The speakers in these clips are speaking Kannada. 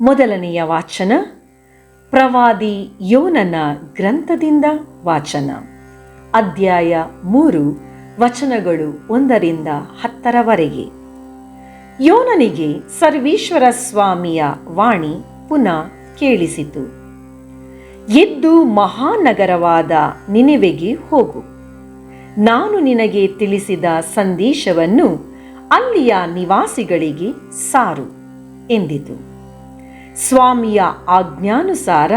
ಮೊದಲನೆಯ ವಾಚನ, ಪ್ರವಾದಿ ಯೋನನ ಗ್ರಂಥದಿಂದ ವಾಚನ. ಅಧ್ಯಾಯ ಮೂರು, ವಚನಗಳು ಒಂದರಿಂದ ಹತ್ತರವರೆಗೆ. ಯೋನನಿಗೆ ಸರ್ವೇಶ್ವರ ಸ್ವಾಮಿಯ ವಾಣಿ ಪುನಃ ಕೇಳಿಸಿತು. ಎದ್ದು ಮಹಾನಗರವಾದ ನಿನೆವೆಗೆ ಹೋಗು. ನಾನು ನಿನಗೆ ತಿಳಿಸಿದ ಸಂದೇಶವನ್ನು ಅಲ್ಲಿಯ ನಿವಾಸಿಗಳಿಗೆ ಸಾರು ಎಂದಿತು. ಸ್ವಾಮಿಯ ಆಜ್ಞಾನುಸಾರ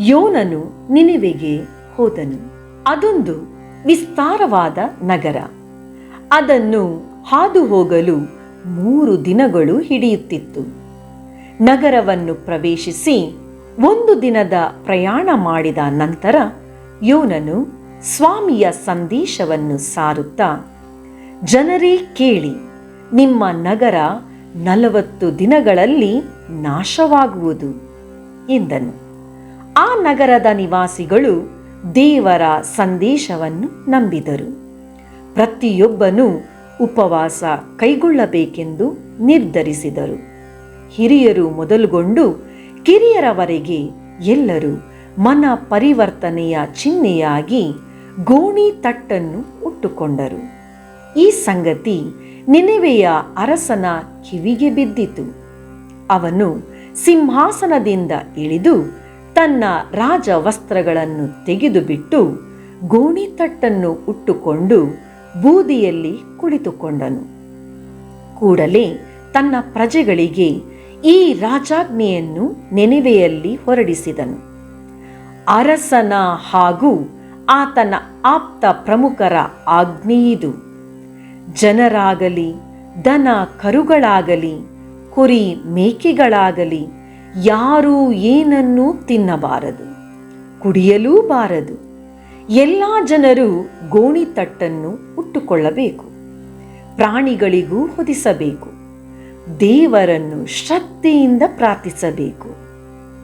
ಯೋನನು ನಿನಿವೆಗೆ ಹೋದನು. ಅದೊಂದು ವಿಸ್ತಾರವಾದ ನಗರ. ಅದನ್ನು ಹಾದು ಹೋಗಲು ಮೂರು ದಿನಗಳು ಹಿಡಿಯುತ್ತಿತ್ತು. ನಗರವನ್ನು ಪ್ರವೇಶಿಸಿ ಒಂದು ದಿನದ ಪ್ರಯಾಣ ಮಾಡಿದ ನಂತರ ಯೋನನು ಸ್ವಾಮಿಯ ಸಂದೇಶವನ್ನು ಸಾರುತ್ತಾ, ಜನರೇ ಕೇಳಿ, ನಿಮ್ಮ ನಗರ ನಲವತ್ತು ದಿನಗಳಲ್ಲಿ ನಾಶವಾಗುವುದು ಎಂದನು. ಆ ನಗರದ ನಿವಾಸಿಗಳು ದೇವರ ಸಂದೇಶವನ್ನು ನಂಬಿದರು. ಪ್ರತಿಯೊಬ್ಬನೂ ಉಪವಾಸ ಕೈಗೊಳ್ಳಬೇಕೆಂದು ನಿರ್ಧರಿಸಿದರು. ಹಿರಿಯರು ಮೊದಲುಗೊಂಡು ಕಿರಿಯರವರೆಗೆ ಎಲ್ಲರೂ ಮನ ಪರಿವರ್ತನೆಯ ಚಿಹ್ನೆಯಾಗಿ ಗೋಣಿ ತಟ್ಟನ್ನು ಉಟ್ಟುಕೊಂಡರು. ಈ ಸಂಗತಿ ನಿನೆವೆಯ ಅರಸನ ಕಿವಿಗೆ ಬಿದ್ದಿತು. ಅವನು ಸಿಂಹಾಸನದಿಂದ ಇಳಿದು ತನ್ನ ರಾಜ ವಸ್ತ್ರಗಳನ್ನು ತೆಗೆದುಬಿಟ್ಟು ಗೋಣಿತಟ್ಟನ್ನು ಉಟ್ಟುಕೊಂಡು ಬೂದಿಯಲ್ಲಿ ಕುಳಿತುಕೊಂಡನು. ಕೂಡಲೇ ತನ್ನ ಪ್ರಜೆಗಳಿಗೆ ಈ ರಾಜಾಜ್ಞೆಯನ್ನು ನೆನೆವೆಯಲ್ಲಿ ಹೊರಡಿಸಿದನು. ಅರಸನ ಹಾಗೂ ಆತನ ಆಪ್ತ ಪ್ರಮುಖರ ಆಜ್ಞೆಯಿದು ಜನರಾಗಲಿ, ದನ ಕರುಗಳಾಗಲಿ, ಕುರಿ ಮೇಕೆಗಳಾಗಲಿ, ಯಾರೂ ಏನನ್ನೂ ತಿನ್ನಬಾರದು, ಕುಡಿಯಲೂ ಬಾರದು. ಎಲ್ಲ ಜನರು ಗೋಣಿತಟ್ಟನ್ನು ಉಟ್ಟುಕೊಳ್ಳಬೇಕು, ಪ್ರಾಣಿಗಳಿಗೂ ಹೊದಿಸಬೇಕು, ದೇವರನ್ನು ಶ್ರದ್ಧೆಯಿಂದ ಪ್ರಾರ್ಥಿಸಬೇಕು.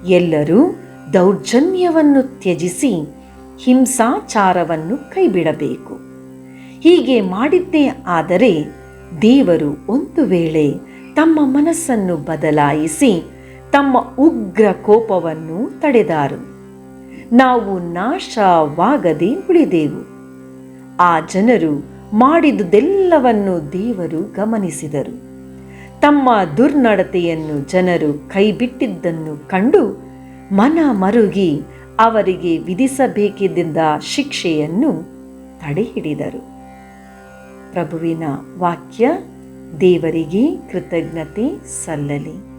ಎಲ್ಲರೂ ದೌರ್ಜನ್ಯವನ್ನು ತ್ಯಜಿಸಿ ಹಿಂಸಾಚಾರವನ್ನು ಕೈಬಿಡಬೇಕು. ಹೀಗೆ ಮಾಡಿದ್ದೇ ಆದರೆ ದೇವರು ಒಂದು ವೇಳೆ ತಮ್ಮ ಮನಸ್ಸನ್ನು ಬದಲಾಯಿಸಿ ತಮ್ಮ ಉಗ್ರ ಕೋಪವನ್ನು ತಡೆದಾರು. ನಾವು ನಾಶವಾಗದೆ ಉಳಿದೆವು. ಆ ಜನರು ಮಾಡಿದುದೆಲ್ಲವನ್ನು ದೇವರು ಗಮನಿಸಿದರು. ತಮ್ಮ ದುರ್ನಡತೆಯನ್ನು ಜನರು ಕೈಬಿಟ್ಟಿದ್ದನ್ನು ಕಂಡು ಮನ ಮರುಗಿ ಅವರಿಗೆ ವಿಧಿಸಬೇಕಿದ್ದ ಶಿಕ್ಷೆಯನ್ನು ತಡೆಹಿಡಿದರು. ಪ್ರಭುವಿನ ವಾಕ್ಯ, ದೇವರಿಗೆ ಕೃತಜ್ಞತೆ ಸಲ್ಲಲಿ.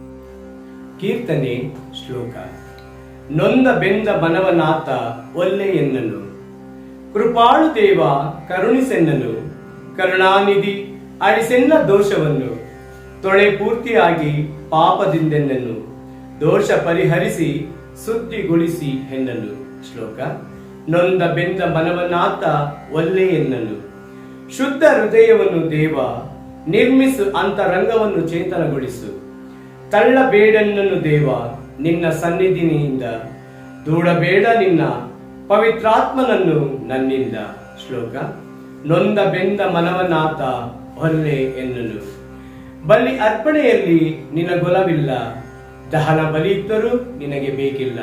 ಕೀರ್ತನೆ ಶ್ಲೋಕ. ನೊಂದ ಬೆಂದ ಬನವನಾಥ ಒಲ್ಲೆ ಎನ್ನನು. ಕೃಪಾಳು ದೇವ ಕರುಣಿಸೆನ್ನನು ಕರುಣಾನಿಧಿ ಅಳಿಸೆನ್ನ ದೋಷವನ್ನು. ತೊಳೆ ಪೂರ್ತಿಯಾಗಿ ಪಾಪದಿಂದೆನ್ನನು. ದೋಷ ಪರಿಹರಿಸಿ ಸುದ್ದಿಗೊಳಿಸಿ ಹೆನ್ನನು ಶ್ಲೋಕ. ನೊಂದ ಬೆಂದ ಮನವನಾಥ ಒಲ್ಲೆ ಎನ್ನನು. ಶುದ್ಧ ಹೃದಯವನ್ನು ದೇವ, ನಿರ್ಮಿಸು ಅಂತರಂಗವನ್ನು ಚೇತನಗೊಳಿಸು. ತಳ್ಳಬೇಡನ್ನನ್ನು ದೇವ, ನಿನ್ನ ಸನ್ನಿಧಿನಿಯಿಂದ. ದೂಡಬೇಡ ನಿನ್ನ ಪವಿತ್ರಾತ್ಮನನ್ನು ನನ್ನಿಂದ. ಶ್ಲೋಕ, ನೊಂದ ಬೆಂದ ಮನವನಾಥ ಹೊಲ್ಲೆ ಎನ್ನಲು. ಬಲಿ ಅರ್ಪಣೆಯಲ್ಲಿ ನಿನಗೊಲವಿಲ್ಲ. ದಹನ ಬಲಿಯಿದ್ದರೂ ನಿನಗೆ ಬೇಕಿಲ್ಲ.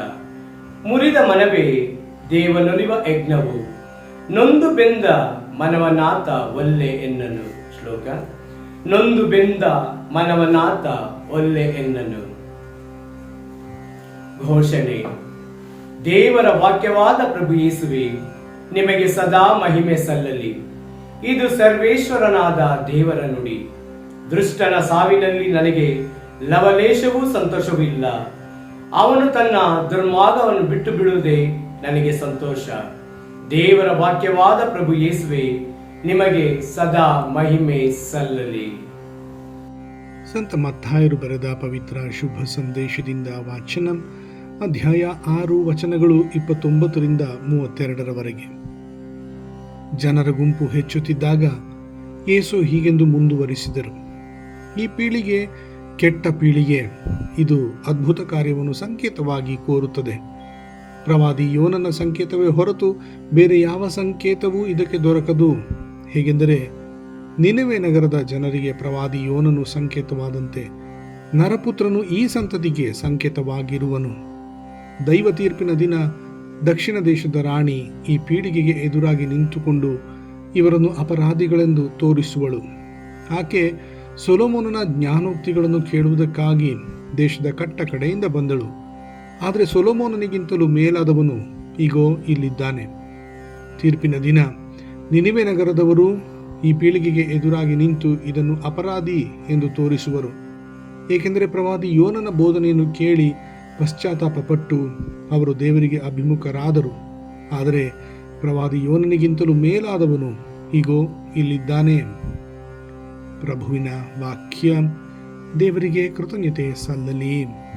ಮುರಿದ ಮನವೇ ದೇವನೊಲಿವ ಯಜ್ಞವು. ನೊಂದು ಬೆಂದ ಮನವನಾಥ ಒಲ್ಲೆ ಎನ್ನನು ಶ್ಲೋಕ. ನೊಂದು ಬೆಂದ ಮನವನಾಥ ಒಲ್ಲೆ ಎನ್ನನು. ಘೋಷಣೆ. ದೇವರ ವಾಕ್ಯವಾದ ಪ್ರಭು ಯೇಸುವೆ, ನಿಮಗೆ ಸದಾ ಮಹಿಮೆ ಸಲ್ಲಲಿ. ಇದು ಸರ್ವೇಶ್ವರನಾದ ದೇವರ ನುಡಿ. ದೃಷ್ಟನ ಸಾವಿನಲ್ಲಿ ನನಗೆ ಲವಲೇಶವೂ ಸಂತೋಷವಿಲ್ಲ ಅವನು ತನ್ನ ದುರ್ಮಾರ್ಗವನ್ನು ಬಿಟ್ಟು ಬಿಡುವುದೇ ನನಗೆ ಸಂತೋಷ. ದೇವರ ವಾಕ್ಯವಾದ ಪ್ರಭು ಯೇಸುವೆ, ನಿಮಗೆ ಸದಾ ಮಹಿಮೆ ಸಲ್ಲಲಿ. ಸಂತ ಮತ್ತಾಯರು ಬರೆದ ಪವಿತ್ರ ಶುಭ ಸಂದೇಶದಿಂದ ವಾಚನ, ಅಧ್ಯಾಯ ಆರು ವಚನಗಳು ಇಪ್ಪತ್ತೊಂಬತ್ತರಿಂದ ಮೂವತ್ತೆರಡರವರೆಗೆ. ಜನರ ಗುಂಪು ಹೆಚ್ಚುತ್ತಿದ್ದಾಗ ಯೇಸು ಹೀಗೆಂದು ಮುಂದುವರಿಸಿದರು. ಈ ಪೀಳಿಗೆ ಕೆಟ್ಟ ಪೀಳಿಗೆ, ಇದು ಅದ್ಭುತ ಕಾರ್ಯವನ್ನು ಸಂಕೇತವಾಗಿ ಕೋರುತ್ತದೆ. ಪ್ರವಾದಿ ಯೋನನ ಸಂಕೇತವೇ ಹೊರತು ಬೇರೆ ಯಾವ ಸಂಕೇತವೂ ಇದಕ್ಕೆ ದೊರಕದು. ಹೇಗೆಂದರೆ, ನಿನವೇ ನಗರದ ಜನರಿಗೆ ಪ್ರವಾದಿ ಯೋನನು ಸಂಕೇತವಾದಂತೆ ನರಪುತ್ರನು ಈ ಸಂತತಿಗೆ ಸಂಕೇತವಾಗಿರುವನು. ದೈವ ತೀರ್ಪಿನ ದಿನ ದಕ್ಷಿಣ ದೇಶದ ರಾಣಿ ಈ ಪೀಳಿಗೆಗೆ ಎದುರಾಗಿ ನಿಂತುಕೊಂಡು ಇವರನ್ನು ಅಪರಾಧಿಗಳೆಂದು ತೋರಿಸುವಳು. ಆಕೆ ಸೊಲೋಮೋನನ ಜ್ಞಾನೋಕ್ತಿಗಳನ್ನು ಕೇಳುವುದಕ್ಕಾಗಿ ದೇಶದ ಕಟ್ಟ ಕಡೆಯಿಂದ ಬಂದಳು. ಆದರೆ ಸೊಲೋಮೋನನಿಗಿಂತಲೂ ಮೇಲಾದವನು ಈಗೋ ಇಲ್ಲಿದ್ದಾನೆ. ತೀರ್ಪಿನ ದಿನ ನಿನಿವೆ ನಗರದವರು ಈ ಪೀಳಿಗೆಗೆ ಎದುರಾಗಿ ನಿಂತು ಇದನ್ನು ಅಪರಾಧಿ ಎಂದು ತೋರಿಸುವರು. ಏಕೆಂದರೆ ಪ್ರವಾದಿ ಯೋನನ ಬೋಧನೆಯನ್ನು ಕೇಳಿ ಪಶ್ಚಾತ್ತಾಪಪಟ್ಟು ಅವರು ದೇವರಿಗೆ ಅಭಿಮುಖರಾದರು. ಆದರೆ ಪ್ರವಾದಿ ಯೋನನಿಗಿಂತಲೂ ಮೇಲಾದವನು ಈಗೋ ಇಲ್ಲಿದ್ದಾನೆ. ಪ್ರಭುವಿನ ವಾಕ್ಯ ದೇವರಿಗೆ ಕೃತಜ್ಞತೆ ಸಲ್ಲಲಿ.